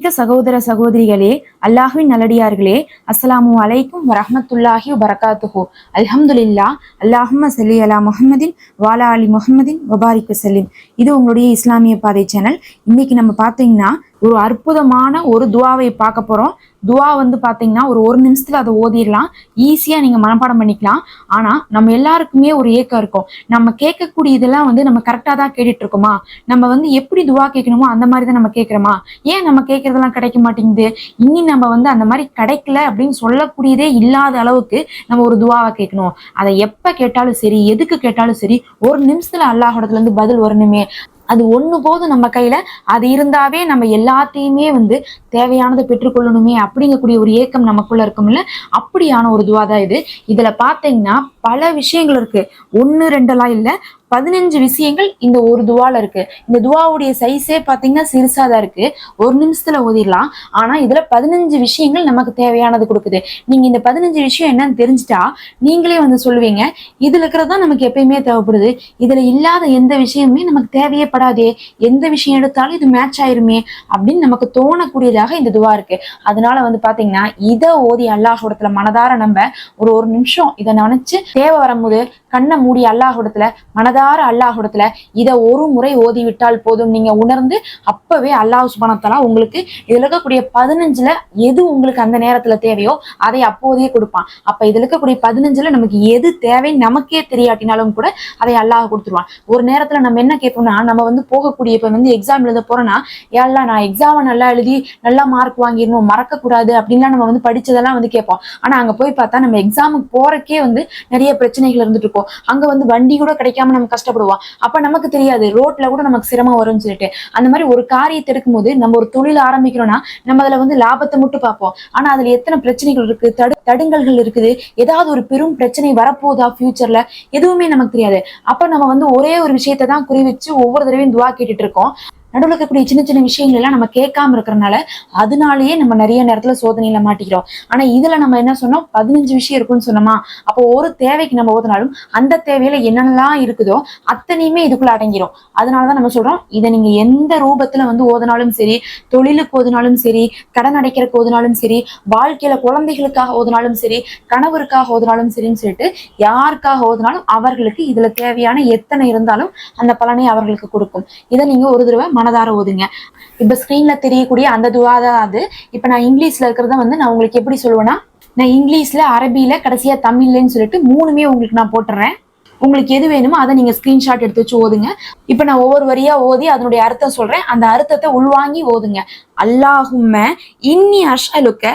மிக்க சகோதர சகோதரிகளே அல்லாஹ்வின் நல்லடியார்களே அஸ்ஸலாமு அலைக்கும் வரஹ்மத்துல்லாஹி வரகாத்துஹு அல்ஹம்துலில்லா அல்லாஹும்ம சல்லி அலா முஹம்மதின் வாலா அலி முஹம்மதின் வபாரிக்கு வசல்லிம். இது உங்களுடைய இஸ்லாமிய பாதை சேனல். இன்னைக்கு நம்ம பார்த்தீங்கன்னா ஒரு அற்புதமான ஒரு துவாவை பார்க்க போறோம். துவா வந்து பார்த்தீங்கன்னா ஒரு ஒரு நிமிஷத்துல அதை ஓதிடலாம் ஈஸியா நீங்க மனப்பாடம் பண்ணிக்கலாம். ஆனா நம்ம எல்லாருக்குமே ஒரு ஏக்கம் இருக்கும். நம்ம கேட்கக்கூடிய இதெல்லாம் வந்து நம்ம கரெக்டா தான் கேட்டுட்டு இருக்கோமா நம்ம வந்து எப்படி துவா கேட்கணுமோ அந்த மாதிரி தான் நம்ம கேட்குறோமா? ஏன் நம்ம கேட்குறதெல்லாம் கிடைக்க மாட்டேங்குது? இனி நம்ம வந்து அந்த மாதிரி கிடைக்கல அப்படின்னு சொல்லக்கூடியதே இல்லாத அளவுக்கு நம்ம ஒரு துவாவை கேட்கணும். அதை எப்போ கேட்டாலும் சரி எதுக்கு கேட்டாலும் சரி ஒரு நிமிஷத்துல அல்லாஹ் இருந்து பதில் வரணுமே. அது ஒண்ணு போதும் நம்ம கையில. அது இருந்தாவே நம்ம எல்லாத்தையுமே வந்து தேவையானதை பெற்றுக்கொள்ளணுமே அப்படிங்கக்கூடிய ஒரு ஏக்கம் நமக்குள்ள இருக்கும்ல? அப்படியான ஒரு துவா தான் இது. இதுல பாத்தீங்கன்னா பல விஷயங்கள் இருக்கு. ஒன்னு ரெண்டெல்லாம் இல்ல. பதினஞ்சு விஷயங்கள் இந்த ஒரு துவால இருக்கு. இந்த துவாவுடைய சைஸே பாத்தீங்கன்னா சிறுசா தான் இருக்கு. ஒரு நிமிஷத்துல ஓதிடலாம். ஆனா இதுல பதினஞ்சு விஷயங்கள் நமக்கு தேவையானது கொடுக்குது. நீங்க இந்த பதினஞ்சு விஷயம் என்னன்னு தெரிஞ்சுட்டா நீங்களே வந்து சொல்லுவீங்க. இதுல இருக்கிறது நமக்கு எப்பயுமே தேவைப்படுது. இதுல இல்லாத எந்த விஷயமுமே நமக்கு தேவையே படாதே. எந்த விஷயம் எடுத்தாலும் இது மேட்ச் ஆயிருமே அப்படின்னு நமக்கு தோணக்கூடியதாக இந்த துவா இருக்கு. அதனால வந்து பாத்தீங்கன்னா இதை ஓதி அல்லாஹோடத்துல மனதார நம்ம ஒரு ஒரு நிமிஷம் இதை நினைச்சு தேவை வரும்போது கண்ணை மூடி அல்லாஹோடத்துல மனதார அல்லாஹோடத்துல இதை ஒரு முறை ஓதிவிட்டால் போதும். நீங்க உணர்ந்து அப்பவே அல்லாஹ் சுபனத்தலா உங்களுக்கு இதுல இருக்கக்கூடிய பதினஞ்சுல எது உங்களுக்கு அந்த நேரத்துல தேவையோ அதை அப்போதே கொடுப்பான். அப்ப இதுல இருக்கக்கூடிய பதினஞ்சுல நமக்கு எது தேவை நமக்கே தெரியாட்டினாலும் கூட அதை அல்லாஹ் கொடுத்துருவான். ஒரு நேரத்துல நம்ம என்ன கேட்போம்னா நம்ம வந்து போகக்கூடிய இப்ப வந்து எக்ஸாம் எழுத போறோம்னா ஏல்லாம் நான் எக்ஸாமை நல்லா எழுதி நல்லா மார்க் வாங்கிடணும் மறக்க கூடாது அப்படின்லாம் நம்ம வந்து படிச்சதெல்லாம் வந்து கேட்போம். ஆனா அங்க போய் பார்த்தா நம்ம எக்ஸாமுக்கு போறக்கே வந்து நிறைய பிரச்சனைகள் இருந்துட்டு இருக்கும். அங்க வந்து வண்டி கூட கிடைக்காம நம்ம கஷ்டப்படுவோம். அப்ப நமக்கு தெரியாது ரோட்ல கூட நமக்கு சிரமம் வரும்னு சொல்லிட்டு. அந்த மாதிரி ஒரு காரியத்தை எடுக்கும்போது நம்ம ஒரு தொழில் ஆரம்பிக்கிறோம்னா நம்ம அதுல வந்து லாபத்தை மட்டும் பார்ப்போம். ஆனா அதுல எத்தனை பிரச்சனைகள் இருக்கு தடு தடுங்கல்கள் இருக்குது ஏதாவது ஒரு பெரும் பிரச்சனை வரப்போதா ஃபியூச்சர்ல எதுவுமே நமக்கு தெரியாது. அப்ப நம்ம வந்து ஒரே ஒரு விஷயத்தை தான் குறி வச்சு ஒவ்வொரு தடவையும் துவா கேட்டுட்டு இருக்கோம். நடுவில் இருக்கக்கூடிய சின்ன சின்ன விஷயங்கள் எல்லாம் நம்ம கேட்காம இருக்கிறனால அதனாலேயே நம்ம நிறைய நேரத்துல சோதனையில மாட்டிக்கிறோம். ஆனா இதுல நம்ம என்ன சொன்னோம்? பதினஞ்சு விஷயம் இருக்குன்னு சொன்னோமா? அப்போ ஒரு தேவைக்கு நம்ம ஓதுனாலும் அந்த தேவையில என்னென்னலாம் இருக்குதோ அத்தனையுமே இதுக்குள்ள அடங்கிரும். அதனாலதான் நம்ம சொல்றோம் இதை நீங்க எந்த ரூபத்துல வந்து ஓதுனாலும் சரி தொழிலுக்கு ஓதுனாலும் சரி கடன் அடைக்கிறதுக்கு ஓதுனாலும் சரி வாழ்க்கையில குழந்தைகளுக்காக ஓதுனாலும் சரி கணவருக்காக ஓதுனாலும் சரின்னு சொல்லிட்டு யாருக்காக ஓதுனாலும் அவர்களுக்கு இதுல தேவையான எத்தனை இருந்தாலும் அந்த பலனை அவர்களுக்கு கொடுக்கும். இதை நீங்க ஒரு தடவை மனதார ஓதுங்க. இப்ப ஸ்கிரீன்ல தெரியக்கூடிய அந்த துவா தான் அது. இப்ப நான் இங்கிலீஷ்ல இருக்கிறத வந்து நான் உங்களுக்கு எப்படி சொல்லுவேன்னா நான் இங்கிலீஷ்ல அரபியில கடைசியா தமிழ்லன்னு சொல்லிட்டு மூணுமே உங்களுக்கு நான் போட்டுறேன். உங்களுக்கு எது வேணுமோ அதை நீங்க ஸ்கிரீன்ஷாட் எடுத்து வச்சு ஓதுங்க. இப்ப நான் ஒவ்வொரு வரியா ஓதி அதனுடைய அர்த்தம் சொல்றேன். அந்த அர்த்தத்தை உள்வாங்கி ஓதுங்க. அல்லாஹும்ம இன்னி அஷ்அலுக்க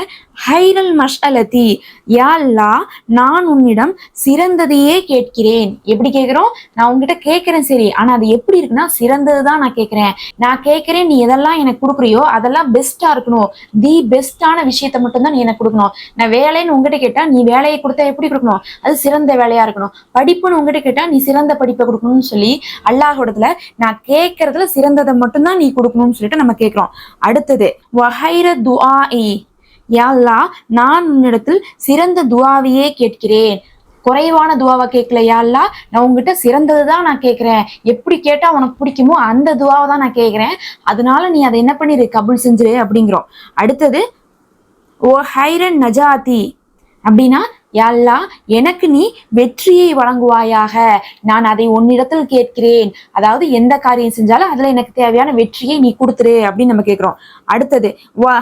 ஹைரல் மஷ்அலதி. யா அல்லாஹ் நான் உன்னிடம் சிறந்ததையே கேட்கிறேன். எப்படி கேட்குறோம்? நான் உங்ககிட்ட கேட்குறேன் சரி ஆனா அது எப்படி இருக்குன்னா சிறந்தது தான் நான் கேட்குறேன். நான் கேட்குறேன் நீ எதெல்லாம் எனக்கு கொடுக்குறியோ அதெல்லாம் பெஸ்ட்டாக இருக்கணும். தி பெஸ்ட்டான விஷயத்தை மட்டும்தான் நீ எனக்கு கொடுக்கணும். நான் வேலைன்னு உங்ககிட்ட கேட்டா நீ வேலையை கொடுத்தா எப்படி கொடுக்கணும்? அது சிறந்த வேலையா இருக்கணும். படிப்புன்னு உங்ககிட்ட கேட்டால் நீ சிறந்த படிப்பை கொடுக்கணும்னு சொல்லி அல்லாஹோடத்தில் நான் கேட்கறதுல சிறந்ததை மட்டும்தான் நீ கொடுக்கணும்னு சொல்லிட்டு நம்ம கேட்குறோம். அடுத்து அடுத்தது வஹைர துஆஇ. யாழ்லா நான் உன்னிடத்தில் சிறந்த துவாவையே கேட்கிறேன். குறைவான துவாவை கேட்கல. யாழ்லா நான் உங்ககிட்ட சிறந்தது தான் நான் கேட்கிறேன். எப்படி கேட்டா உனக்கு பிடிக்குமோ அந்த துவாவை தான் நான் கேட்கிறேன். அதனால நீ அதை என்ன பண்ணிரு? கபுல் செஞ்சிரு அப்படிங்கிறோம். அடுத்தது ஓ ஹைரன் நஜாதி அப்படின்னா யல்லா எனக்கு நீ வெற்றியை வழங்குவாயாக. நான் அதை உன்னிடத்தில் கேட்கிறேன். அதாவது எந்த காரியம் செஞ்சாலும் அதுல எனக்கு தேவையான வெற்றியை நீ கொடுத்துரு அப்படின்னு நம்ம கேட்கிறோம் அடுத்தது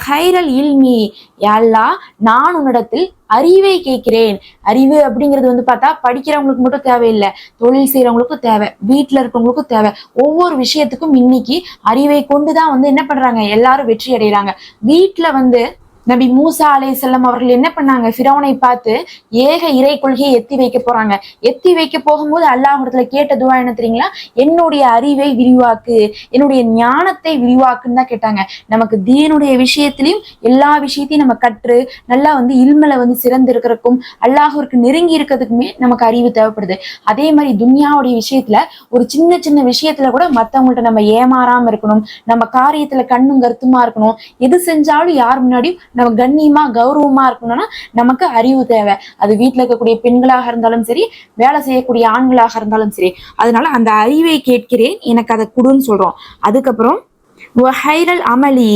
ஹைரல் இல்மி. யல்லா நான் உன்னிடத்தில் அறிவை கேட்கிறேன். அறிவு அப்படிங்கிறது வந்து பார்த்தா படிக்கிறவங்களுக்கு மட்டும் தேவையில்லை. தொழில் செய்கிறவங்களுக்கும் தேவை. வீட்டில் இருக்கவங்களுக்கும் தேவை. ஒவ்வொரு விஷயத்துக்கும் இன்னைக்கு அறிவை கொண்டு தான் வந்து என்ன பண்ணுறாங்க எல்லாரும் வெற்றி அடைகிறாங்க வீட்டில் வந்து நபி மூசா அலை செல்லம் அவர்கள் என்ன பண்ணாங்க? ஃபிரௌனை பார்த்து ஏக இறை கொள்கையை எத்தி வைக்க போறாங்க. எத்தி வைக்க போகும்போது அல்லாஹிடத்துல கேட்ட துவா என்ன தெரியுங்களா? என்னுடைய அறிவை விரிவாக்கு என்னுடைய ஞானத்தை விரிவாக்குன்னு தான் கேட்டாங்க. நமக்கு தீனுடைய விஷயத்திலையும் எல்லா விஷயத்தையும் நம்ம கற்று நல்லா வந்து இல்மலை வந்து சிறந்து இருக்கிறதுக்கும் அல்லாஹிற்கு நெருங்கி இருக்கிறதுக்குமே நமக்கு அறிவு தேவைப்படுது. அதே மாதிரி துன்யாவுடைய விஷயத்துல ஒரு சின்ன சின்ன விஷயத்துல கூட மத்தவங்கள்ட்ட நம்ம ஏமாறாம இருக்கணும். நம்ம காரியத்துல கண்ணும் கருத்துமா இருக்கணும். எது செஞ்சாலும் யார் முன்னாடியும் நம்ம கண்ணியமா கௌரவமா இருக்கணும்னா நமக்கு அறிவு தேவை. அது வீட்டுல இருக்கக்கூடிய பெண்களாக இருந்தாலும் சரி வேலை செய்யக்கூடிய ஆண்களாக இருந்தாலும் சரி. அதனால அந்த அறிவை கேட்கிறேன் எனக்கு அதை கொடுன்னு சொல்றோம். அதுக்கப்புறம் ஹைரல் அமளி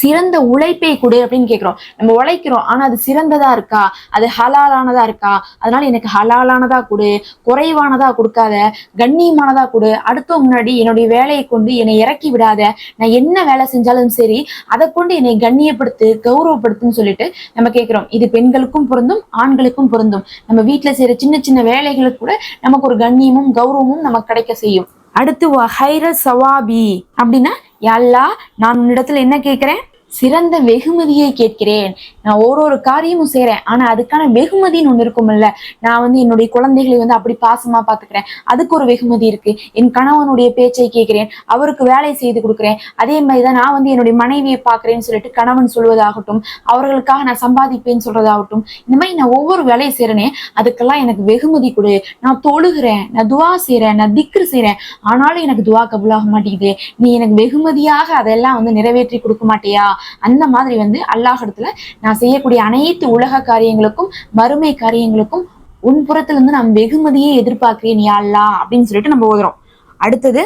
சிறந்த உழைப்பை கொடு அப்படின்னு கேட்குறோம் நம்ம உழைக்கிறோம். ஆனால் அது சிறந்ததா இருக்கா? அது ஹலாலானதா இருக்கா? அதனால எனக்கு ஹலாலானதா கொடு குறைவானதா கொடுக்காத கண்ணியமானதா கொடு. அடுத்த முன்னாடி என்னுடைய வேலையை கொண்டு என்னை இறக்கி விடாத நான் என்ன வேலை செஞ்சாலும் சரி அதை கொண்டு என்னை கண்ணியப்படுத்து கௌரவப்படுத்துன்னு சொல்லிட்டு நம்ம கேட்குறோம் இது பெண்களுக்கும் பொருந்தும் ஆண்களுக்கும் பொருந்தும். நம்ம வீட்டில் செய்யற சின்ன சின்ன வேலைகளுக்கு கூட நமக்கு ஒரு கண்ணியமும் கௌரவமும் நமக்கு கிடைக்க செய்யும். அடுத்து ஹைர சவாபி. அப்படின்னா யல்லா நான் உன்னிடத்துல என்ன கேட்கிறேன்? சிறந்த வெகுமதியை கேட்கிறேன். நான் ஒரு ஒரு காரியமும் செய்கிறேன் ஆனா அதுக்கான வெகுமதின்னு ஒன்று இருக்கும்ல நான் வந்து என்னுடைய குழந்தைகளை வந்து அப்படி பாசமா பார்த்துக்கிறேன் அதுக்கு ஒரு வெகுமதி இருக்கு. என் கணவனுடைய பேச்சை கேட்கிறேன். அவருக்கு வேலை செய்து கொடுக்குறேன். அதே மாதிரி தான் நான் வந்து என்னுடைய மனைவியை பார்க்குறேன்னு சொல்லிட்டு கணவன் சொல்வதாகட்டும் அவர்களுக்காக நான் சம்பாதிப்பேன்னு சொல்றதாகட்டும் இந்த மாதிரி நான் ஒவ்வொரு வேலையை செய்கிறேனே அதுக்கெல்லாம் எனக்கு வெகுமதி கொடு. நான் தொழுகிறேன் நான் துவா செய்கிறேன் நான் திக்ரு செய்கிறேன் ஆனாலும் எனக்கு துவா கபுலாக மாட்டேங்குது. நீ எனக்கு வெகுமதியாக அதெல்லாம் வந்து நிறைவேற்றி கொடுக்க மாட்டியா? அந்த மாதிரி வந்து அல்லாஹிடத்துல நான் செய்யக்கூடிய அனைத்து உலக காரியங்களுக்கும் மறுமை காரியங்களுக்கும் உன் புறத்துல நான் வெகுமதியே எதிர்பார்க்கிறேன் யா அல்லா அப்படின்னு சொல்லிட்டு நம்ம ஓதுறோம். அடுத்தது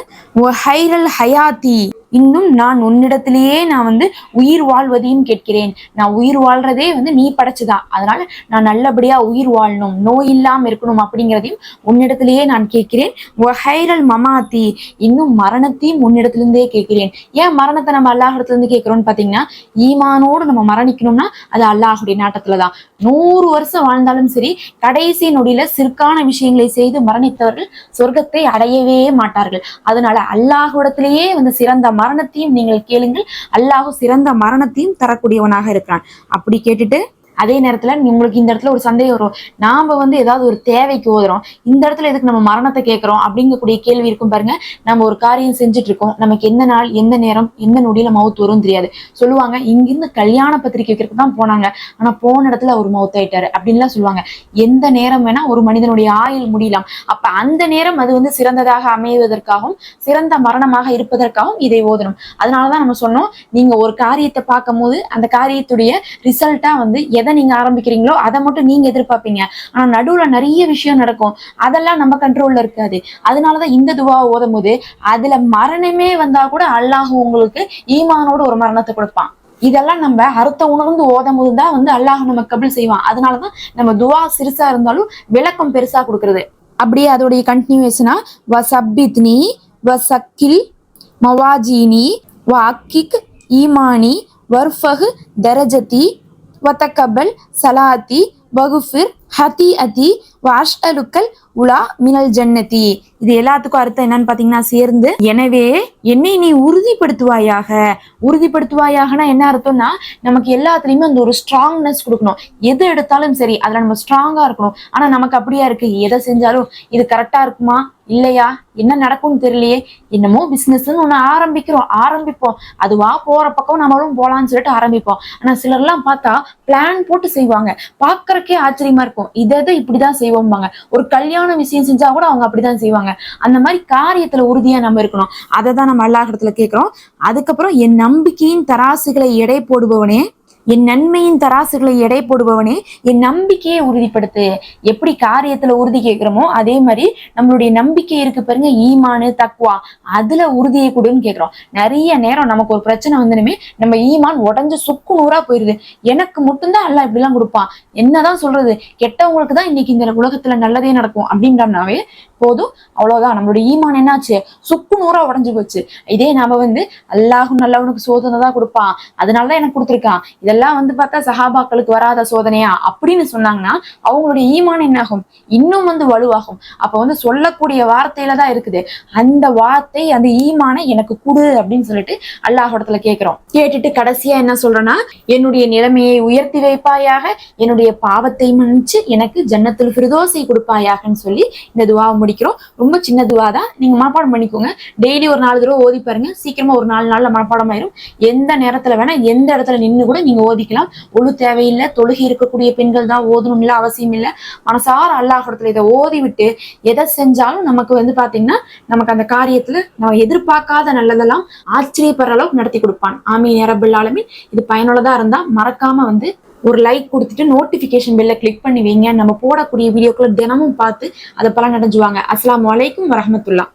ஹைரல் ஹயாத்தி இன்னும் நான் உன்னிடத்திலேயே நான் வந்து உயிர் வாழ்வதையும் கேட்கிறேன். நான் உயிர் வாழ்றதே வந்து நீ படைச்சுதான் அதனால நான் நல்லபடியா உயிர் வாழணும். நோய் இல்லாம இருக்கணும் அப்படிங்கிறதையும் உன்னிடத்திலேயே நான் கேட்கிறேன். ஹைரல் மமாத்தி. இன்னும் மரணத்தையும் உன்னிடத்திலிருந்தே கேட்கிறேன். ஏன் மரணத்தை நம்ம அல்லாஹிடத்திலிருந்து கேட்கிறோம்னு பாத்தீங்கன்னா ஈமானோடு நம்ம மரணிக்கணும்னா அது அல்லாஹுடைய நாட்டத்துலதான். நூறு வருஷம் வாழ்ந்தாலும் சரி கடைசி நொடியில சிற்கான விஷயங்களை செய்து மரணித்தவர்கள் சொர்க்கத்தை அடையவே மாட்டார்கள். அதனால அல்லாஹுடத்திலேயே வந்து சிறந்த மரணத்தையும் நீங்கள் கேளுங்கள். அல்லாஹ் சிறந்த மரணத்தையும் தரக்கூடியவனாக இருக்கிறான். அப்படி கேட்டுட்டு அதே நேரத்துல உங்களுக்கு இந்த இடத்துல ஒரு சந்தேகம் வரும். நாம வந்து ஏதாவது ஒரு தேவைக்கு ஓதுறோம். இந்த இடத்துல எதுக்கு நம்ம மரணத்தை கேட்கிறோம்? அப்படிங்கக்கூடிய கேள்வி இருக்கும் பாருங்க. நம்ம ஒரு காரியம் செஞ்சுட்டு இருக்கோம். நமக்கு எந்த நாள் எந்த நேரம் எந்த நொடியில மவுத்து வரும் தெரியாது. சொல்லுவாங்க இங்கிருந்து கல்யாண பத்திரிக்கை வைக்கிறதுக்கு தான் போனாங்க. ஆனா போன இடத்துல அவர் மவுத் ஆயிட்டாரு. அப்படின்லாம் சொல்லுவாங்க. எந்த நேரம் வேணா ஒரு மனிதனுடைய ஆயுள் முடியலாம். அப்ப அந்த நேரம் அது வந்து சிறந்ததாக அமைவதற்காகவும் சிறந்த மரணமாக இருப்பதற்காகவும் இதை ஓதணும். அதனாலதான் நம்ம சொன்னோம் நீங்க ஒரு காரியத்தை பார்க்கும் போது அந்த காரியத்துடைய ரிசல்ட்டா வந்து எதை நீங்க ஆரம்பிக்கிறீங்களோ அதை மட்டும் நீங்க எதிர்பார்ப்பீங்க. ஆனா நடுவுல நிறைய விஷயம் நடக்கும். அதெல்லாம் நம்ம கண்ட்ரோல்ல இருக்காது. அதனாலதான் இந்த துவா ஓதும் போது அதுல மரணமே வந்தா கூட அல்லாஹ் உங்களுக்கு ஈமானோட ஒரு மரணத்தை கொடுப்பான். இதெல்லாம் நம்ம அறுத்த உணர்ந்து ஓதும் போது தான் வந்து அல்லாஹ் நம்ம கபில் செய்வான். அதனாலதான் நம்ம துவா சிறுசா இருந்தாலும் விளக்கம் பெருசா கொடுக்கறது. அப்படியே அதோடைய கண்டினியூஷனா வ சபித்னி வ சக்கில் மவாஜினி வ அக்கிக் ஈமானி வர்ஃபகு தரஜதி வத்தக்கபல் சலாத்தி வகுஃபிர் ஹதி அதி வாஷ் அலுக்கல் உலா மினல் ஜன்னதி. இது எல்லாத்துக்கும் அர்த்தம் என்னன்னு பாத்தீங்கன்னா சேர்ந்து எனவே என்னை நீ உறுதிப்படுத்துவாயாக. உறுதிப்படுத்துவாயாகனா என்ன அர்த்தம்னா நமக்கு எல்லாத்துலயுமே அந்த ஒரு ஸ்ட்ராங்னஸ் கொடுக்கணும். எது எடுத்தாலும் சரி அதுல நம்ம ஸ்ட்ராங்கா இருக்கணும். ஆனா நமக்கு அப்படியா இருக்கு? எதை செஞ்சாலும் இது கரெக்டா இருக்குமா? இல்லையா? என்ன நடக்கும்னு தெரியலையே. என்னமோ பிசினஸ்ன்னு ஒண்ணு ஆரம்பிக்கிறோம். ஆரம்பிப்போம். அதுவா போற பக்கம் நம்மளும் போலாம்னு சொல்லிட்டு ஆரம்பிப்போம். ஆனா சிலர்லாம் பார்த்தா பிளான் போட்டு செய்வாங்க. பாக்குறக்கே ஆச்சரியமா இருக்கும். இதை இதை இப்படிதான் செய்வோம்பாங்க. ஒரு கல்யாண விஷயம் செஞ்சா கூட அவங்க அப்படிதான் செய்வாங்க. அந்த மாதிரி காரியத்துல உறுதியா நம்ம இருக்கணும். அதை தான் நம்ம அல்லாஹிடத்துல கேட்கிறோம். அதுக்கப்புறம் என் நம்பிக்கையின் தராசுகளை எடை போடுபவனே என் நன்மையின் தராசுகளை எடை போடுபவனே என் நம்பிக்கையை உறுதிப்படுத்து. எப்படி காரியத்துல உறுதி கேட்கிறோமோ அதே மாதிரி நம்மளுடைய நம்பிக்கை இருக்கு பாருங்க ஈமானு தக்குவா அதுல உறுதியை கொடுன்னு கேட்கிறோம். நிறைய நேரம் நமக்கு ஒரு பிரச்சனை வந்துனுமே நம்ம ஈமான் உடஞ்சு சுக்கு நூறா போயிருது. எனக்கு மட்டும்தான் எல்லாம் இப்படிலாம் கொடுப்பான். என்னதான் சொல்றது? கெட்டவங்களுக்கு தான் இன்னைக்கு இந்த உலகத்துல நல்லதே நடக்கும் அப்படின்றனாவே போதும். அவ்வளவுதான். நம்மளுடைய ஈமான் என்னாச்சு? சுக்கு நூறா உடஞ்சு போச்சு. இதே நாம வந்து அல்லாஹும் நல்லவனுக்கு சோதனை தான் கொடுப்பான். அதனாலதான் எனக்கு கொடுத்துருக்கான். இதெல்லாம் இதெல்லாம் வந்து பார்த்தா சஹாபாக்களுக்கு வராத சோதனையா? அப்படின்னு சொன்னாங்கன்னா அவங்களுடைய ஈமான் என்னாகும்? இன்னும் வந்து வலுவாகும். அப்ப வந்து சொல்லக்கூடிய வார்த்தையில தான் இருக்குது. அந்த வார்த்தை அந்த ஈமானை எனக்கு கொடு அப்படின்னு சொல்லிட்டு அல்லாஹிடத்துல கேட்கிறோம். கேட்டுட்டு கடைசியா என்ன சொல்றேன்னா என்னுடைய நிலைமையை உயர்த்தி வைப்பாயாக என்னுடைய பாவத்தை மன்னிச்சு எனக்கு ஜன்னத்தில் ஃபிரதோசை கொடுப்பாயாகன்னு சொல்லி இந்த துவாவை முடிக்கிறோம். ரொம்ப சின்ன துவா தான். நீங்க மனப்பாடம் பண்ணிக்கோங்க. டெய்லி ஒரு நாலு தடவை ஓதி பாருங்க. சீக்கிரமா ஒரு நாலு நாள்ல மனப்பாடம் ஆயிரும். எந்த நேரத்துல வேணா எந்த இடத்துல நின்று கூட நீங்க ஓதிக்கலாம். ஒழு தேவையில்லை தொழுகி இருக்கக்கூடிய பெண்கள் தான் ஓதணும் இல்லை அவசியம் இல்லை மனசார அல்லாஹிடத்துல இதை ஓதி விட்டு எதை செஞ்சாலும் நமக்கு வந்து பாத்தீங்கன்னா நமக்கு அந்த காரியத்துல நம்ம எதிர்பார்க்காத நல்லதெல்லாம் ஆச்சரியப்படுற அளவுக்கு நடத்தி கொடுப்பான். ஆமீன் நேரபில்லாலுமே இது பயனுள்ளதா இருந்தா மறக்காம வந்து ஒரு லைக் கொடுத்துட்டு நோட்டிஃபிகேஷன் பெல்ல கிளிக் பண்ணி வைங்க. நம்ம போடக்கூடிய வீடியோக்களை தினமும் பார்த்து அதை பலன் அடைஞ்சுவாங்க அஸ்லாம் அலைக்கும் வரஹ்மத்துல்லாஹ்